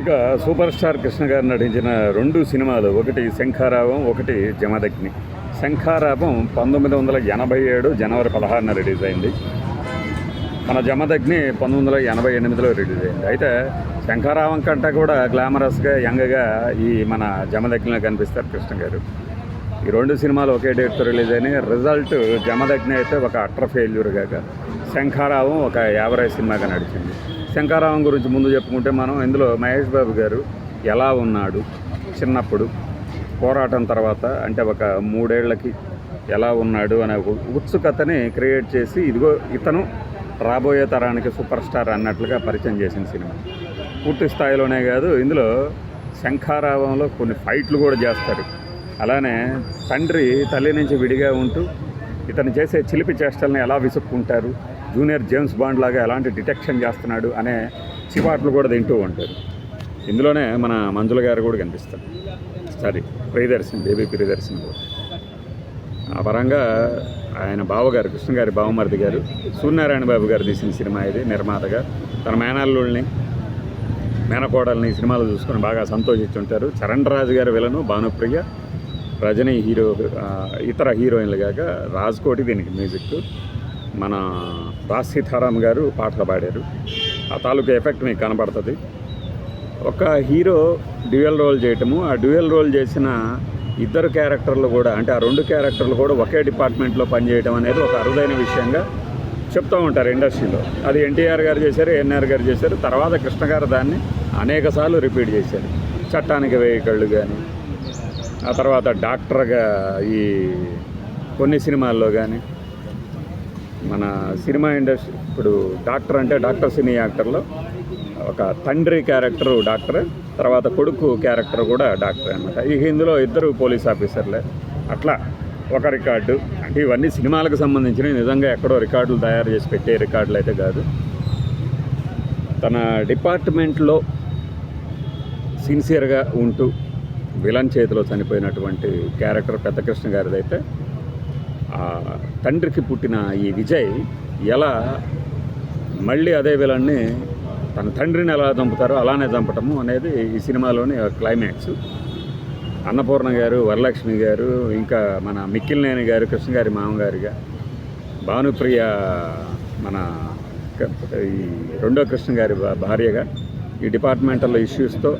ఇక super star Krishna గారు నటించిన రెండు సినిమాలు ఒకటి శంఖారావం ఒకటి జమదగ్ని. శంఖారావం పంతొమ్మిది వందల ఎనభై ఏడు జనవరి పదహారున రిలీజ్ అయింది. మన జమదగ్ని పంతొమ్మిది వందల ఎనభై ఎనిమిదిలో రిలీజ్ అయింది. అయితే శంఖారావం కంటే కూడా గ్లామరస్గా యంగ్గా ఈ మన జమదగ్నిలో కనిపిస్తారు కృష్ణ గారు. ఈ రెండు సినిమాలు ఒకే డేట్తో రిలీజ్ అయినాయి. రిజల్ట్ జమదగ్ని అయితే ఒక అట్ర ఫెయిల్యూర్ కాక శంఖారావం ఒక యావరేజ్ సినిమాగా నడిచింది. శంఖారావం గురించి ముందు చెప్పుకుంటే మనం ఇందులో మహేష్ బాబు గారు ఎలా ఉన్నాడు చిన్నప్పుడు పోరాటం తర్వాత అంటే ఒక మూడేళ్ళకి ఎలా ఉన్నాడు అనే ఒక ఉత్సుకతని క్రియేట్ చేసి ఇదిగో ఇతను రాబోయే తరానికి సూపర్ స్టార్ అన్నట్లుగా పరిచయం చేసిన సినిమా. పూర్తి స్థాయిలోనే కాదు ఇందులో శంఖారావంలో కొన్ని ఫైట్లు కూడా చేస్తారు. అలానే తండ్రి తల్లి నుంచి విడిగా ఉంటూ ఇతను చేసే చిలిపి చేష్టల్ని ఎలా విసుక్కుంటారు జూనియర్ జేమ్స్ బాండ్ లాగా ఎలాంటి డిటెక్షన్ చేస్తున్నాడు అనే చివాట్లు కూడా తింటూ ఉంటారు. ఇందులోనే మన మంజుల గారు కూడా కనిపిస్తారు. సారీ ప్రియదర్శన్ బేబీ ప్రియదర్శన్ కూడా. ఆ పరంగా ఆయన బావగారు కృష్ణ గారి బావమరిది గారు సూర్యనారాయణ బాబు గారు తీసిన సినిమా ఇది నిర్మాతగా. తన మేనల్లుల్ని మేనకోడల్ని సినిమాలు చూసుకొని బాగా సంతోషించుంటారు. చరణ్ రాజు గారి విలను భానుప్రియ రజనీ హీరో ఇతర హీరోయిన్లు కాక రాజ్కోటి దీనికి మ్యూజిక్. మన రాజ్ సీతారాం గారు పాటలు పాడారు. ఆ తాలూకు ఎఫెక్ట్ మీకు కనబడుతుంది. ఒక హీరో డ్యూయల్ రోల్ చేయటము ఆ డ్యూయల్ రోల్ చేసిన ఇద్దరు క్యారెక్టర్లు కూడా అంటే ఆ రెండు క్యారెక్టర్లు కూడా ఒకే డిపార్ట్మెంట్లో పనిచేయడం అనేది ఒక అరుదైన విషయంగా చెప్తూ ఉంటారు ఇండస్ట్రీలో. అది ఎన్టీఆర్ గారు చేశారు ఎన్ఆర్ గారు చేశారు తర్వాత కృష్ణ గారు దాన్ని అనేక సార్లు రిపీట్ చేశారు. చట్టానికి వేయికళ్ళు కానీ ఆ తర్వాత డాక్టర్గా ఈ కొన్ని సినిమాల్లో కానీ మన సినిమా ఇండస్ట్రీ ఇప్పుడు డాక్టర్ అంటే డాక్టర్ సినీ యాక్టర్లో ఒక తండ్రి క్యారెక్టర్ డాక్టర్ తర్వాత కొడుకు క్యారెక్టర్ కూడా డాక్టర్ అనమాట ఈ ఇందులో ఇద్దరు పోలీస్ ఆఫీసర్లే. అట్లా ఒక రికార్డు అంటే ఇవన్నీ సినిమాలకు సంబంధించినవి నిజంగా ఎక్కడో రికార్డులు తయారు చేసి పెట్టే రికార్డులు అయితే కాదు. తన డిపార్ట్మెంట్లో సిన్సియర్గా ఉంటూ విలన్ చేతిలో చనిపోయినటువంటి క్యారెక్టర్ పెద్ద కృష్ణ గారిదైతే తండ్రికి పుట్టిన ఈ విజయ్ ఎలా మళ్ళీ అదే విలన్ని తన తండ్రిని ఎలా చంపుతారో అలానే చంపటము అనేది ఈ సినిమాలోని క్లైమాక్స్ అన్నపూర్ణ గారు వరలక్ష్మి గారు ఇంకా మన మిక్కిలినేని గారు కృష్ణగారి మామగారిగా భానుప్రియ మన ఈ రెండో కృష్ణ గారి భా- భార్యగా ఈ డిపార్ట్మెంటల్ ఇష్యూస్తో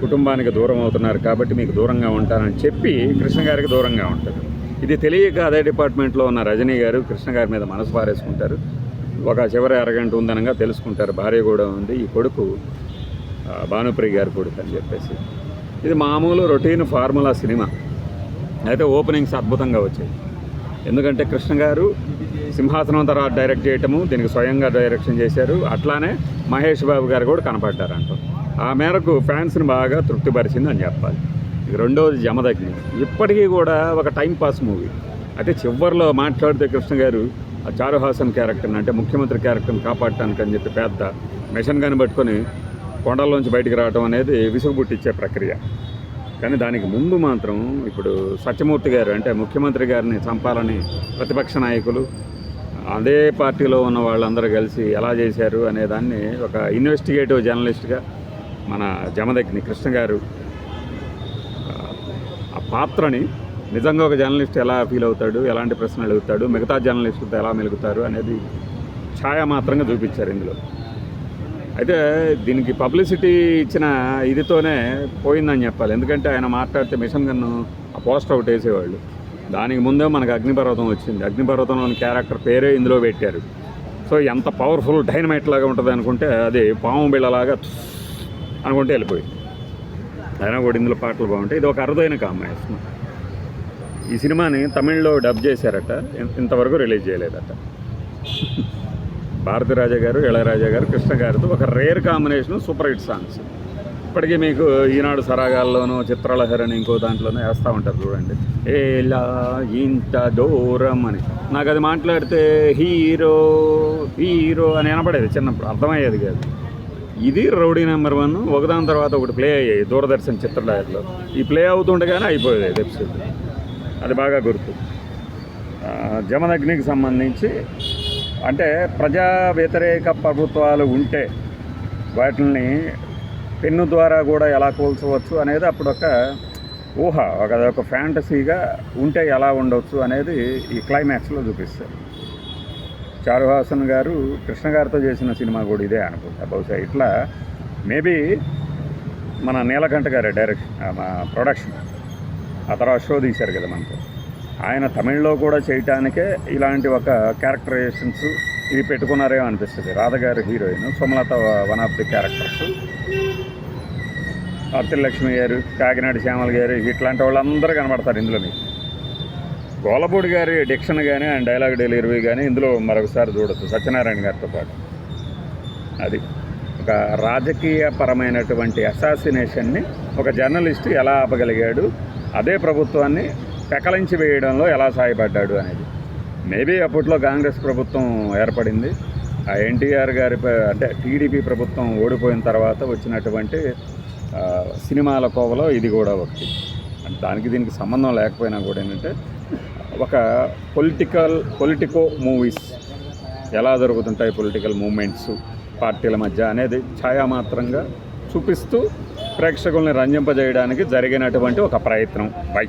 కుటుంబానికి దూరం అవుతున్నారు కాబట్టి మీకు దూరంగా ఉంటానని చెప్పి కృష్ణ గారికి దూరంగా ఉంటుంది. ఇది తెలియక అదే డిపార్ట్మెంట్లో ఉన్న రజనీ గారు కృష్ణ గారి మీద మనసు పారేసుకుంటారు. ఒక చివరి అరగంట ఉందనగా తెలుసుకుంటారు. భార్య కూడా ఉంది. ఈ కొడుకు భానుప్రియ గారి కొడుకు అని చెప్పేసి. ఇది మామూలు రొటీన్ ఫార్ములా సినిమా. అయితే ఓపెనింగ్స్ అద్భుతంగా వచ్చాయి. ఎందుకంటే కృష్ణ గారు సింహాసనం తర్వాత డైరెక్ట్ చేయటము దీనికి స్వయంగా డైరెక్షన్ చేశారు. అట్లానే మహేష్ బాబు గారు కూడా కనపడ్డారంట. ఆ మేరకు ఫ్యాన్స్ని బాగా తృప్తిపరిచింది అని చెప్పాలి. రెండోది రెండవది జమదగ్ని ఇప్పటికీ కూడా ఒక టైం పాస్ మూవీ. అయితే చివరిలో మాట్లాడితే కృష్ణ గారు ఆ చారుహాసన్ క్యారెక్టర్ని అంటే ముఖ్యమంత్రి క్యారెక్టర్ని కాపాడటానికి అని చెప్పి పెద్ద మిషన్ గన్ పట్టుకొని కొండల్లోంచి బయటికి రావడం అనేది విసుగుబుట్టిచ్చే ప్రక్రియ. కానీ దానికి ముందు మాత్రం ఇప్పుడు సత్యమూర్తి గారు అంటే ముఖ్యమంత్రి గారిని చంపాలని ప్రతిపక్ష నాయకులు అదే పార్టీలో ఉన్న వాళ్ళందరూ కలిసి ఎలా చేశారు అనే దాన్ని ఒక ఇన్వెస్టిగేటివ్ జర్నలిస్ట్గా మన జమదగ్ని కృష్ణ గారు పాత్రని నిజంగా ఒక జర్నలిస్ట్ ఎలా ఫీల్ అవుతాడు ఎలాంటి ప్రశ్నలు అడుగుతాడు మిగతా జర్నలిస్టులతో ఎలా మెలుగుతారు అనేది ఛాయ మాత్రంగా చూపించారు ఇందులో. అయితే దీనికి పబ్లిసిటీ ఇచ్చిన ఇదితోనే పోయిందని చెప్పాలి. ఎందుకంటే ఆయన మాట్లాడితే మిషన్ గన్ను ఆ పోస్టర్ ఒకటి వేసేవాళ్ళు. దానికి ముందే మనకు అగ్నిపర్వతం వచ్చింది. అగ్నిపర్వతంలోని క్యారెక్టర్ పేరే ఇందులో పెట్టారు. సో ఎంత పవర్ఫుల్ డైనమైట్ లాగా ఉంటుంది అనుకుంటే అది పాము బిళ్ళలాగా అనుకుంటే వెళ్ళిపోయింది. అయినా కూడా ఇందులో పాటలు బాగుంటాయి. ఇది ఒక అరుదైన కాంబినేషన్. ఈ సినిమాని తమిళ్ళో డబ్ చేశారట. ఇంతవరకు రిలీజ్ చేయలేదట. భారతిరాజా గారు ఇళయరాజా గారు కృష్ణ గారితో ఒక rare combination super hit songs. ఇప్పటికీ మీకు ఈనాడు సరాగాల్లోనూ చిత్రలహరిని ఇంకో దాంట్లోనూ వేస్తూ ఉంటారు చూడండి. ఏలా ఇంత దూరం అని. నాకు అది మాట్లాడితే హీరో హీరో అని వినపడేది చిన్నప్పుడు. అర్థమయ్యేది కాదు. ఇది రౌడీ నెంబర్ వన్. ఒకదాని తర్వాత ఒకటి ప్లే అయ్యాయి దూరదర్శన్ చిత్రలహరిలో ఈ ప్లే అవుతుండగానే అయిపోయేది ఎపిసోడ్ అది బాగా గుర్తు. జమదగ్నికి సంబంధించి అంటే ప్రజా వ్యతిరేక ప్రభుత్వాలు ఉంటే వాటిని పెన్ను ద్వారా కూడా ఎలా కూల్చవచ్చు అనేది అప్పుడు ఒక ఊహ. ఒక ఒక ఫ్యాంటసీగా ఉంటే ఎలా ఉండవచ్చు అనేది ఈ క్లైమాక్స్లో చూపిస్తారు. చారుహాసన్ గారు కృష్ణ గారితో చేసిన సినిమా కూడా ఇదే అనుకుంటా. బహుశా ఇట్లా మేబీ మన నీలకంఠ గారి డైరెక్షన్ మా ప్రొడక్షన్ ఆ తర్వాత షో తీశారు కదా మనకు. ఆయన తమిళ్ళో కూడా చేయటానికే ఇలాంటి ఒక క్యారెక్టరైజేషన్స్ ఇవి పెట్టుకున్నారేమో అనిపిస్తుంది. రాధగారి heroine Sumalatha one of the characters. Arthilakshmi గారు కాకినాడ శ్యామల గారు ఇట్లాంటి వాళ్ళందరూ కనబడతారు ఇందులో మీకు. గోలపూడి గారి డిక్షన్ కానీ ఆయన డైలాగ్ డెలివరీ కానీ ఇందులో మరొకసారి చూడొచ్చు. సత్యనారాయణ గారితో పాటు. అది ఒక రాజకీయపరమైనటువంటి అసాసినేషన్ని ఒక జర్నలిస్ట్ ఎలా ఆపగలిగాడు అదే ప్రభుత్వాన్ని పెకలించి వేయడంలో ఎలా సహాయపడ్డాడు అనేది. మేబీ అప్పట్లో కాంగ్రెస్ ప్రభుత్వం ఏర్పడింది. ఆ ఎన్టీఆర్ గారి అంటే టీడీపీ ప్రభుత్వం ఓడిపోయిన తర్వాత వచ్చినటువంటి సినిమాల కోవలో ఇది కూడా ఒకటి. అంటే దానికి దీనికి సంబంధం లేకపోయినా కూడా ఏంటంటే ఒక పొలిటికల్ పొలిటికో మూవీస్ ఎలా జరుగుతుంటాయి పొలిటికల్ మూమెంట్స్ పార్టీల మధ్య అనేది ఛాయామాత్రంగా చూపిస్తూ ప్రేక్షకుల్ని రంజింపజేయడానికి జరిగినటువంటి ఒక ప్రయత్నం. బై